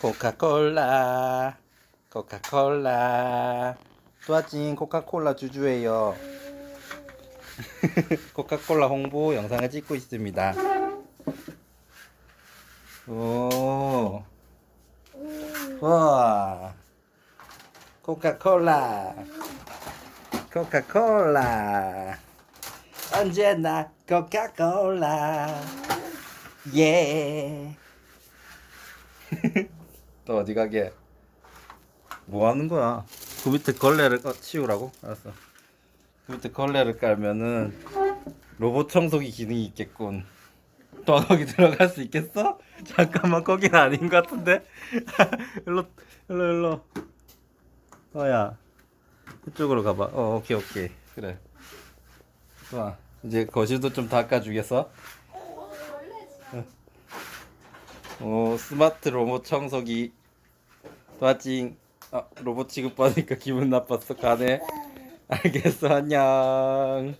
코카콜라 코카콜라. 또아찐 코카콜라 주주예요. 코카콜라 홍보 영상을 찍고 있습니다. 오. 와. 코카콜라. 코카콜라. 언제나 코카콜라. 예. 또 어디 가게? 뭐 하는 거야? 그 밑에 걸레를 어, 치우라고? 알았어. 그 밑에 걸레를 깔면은 로봇 청소기 기능이 있겠군. 또 거기 들어갈 수 있겠어? 잠깐만 거긴 아닌 것 같은데. 일로 일로 일로. 어야. 이쪽으로 가봐. 어 오케이 오케이 그래. 좋아. 이제 거실도 좀 닦아주겠어? 오 스마트 로봇 청소기 도아찡 아 로봇 취급받으니까 기분 나빴어. 가네. 알겠어. 안녕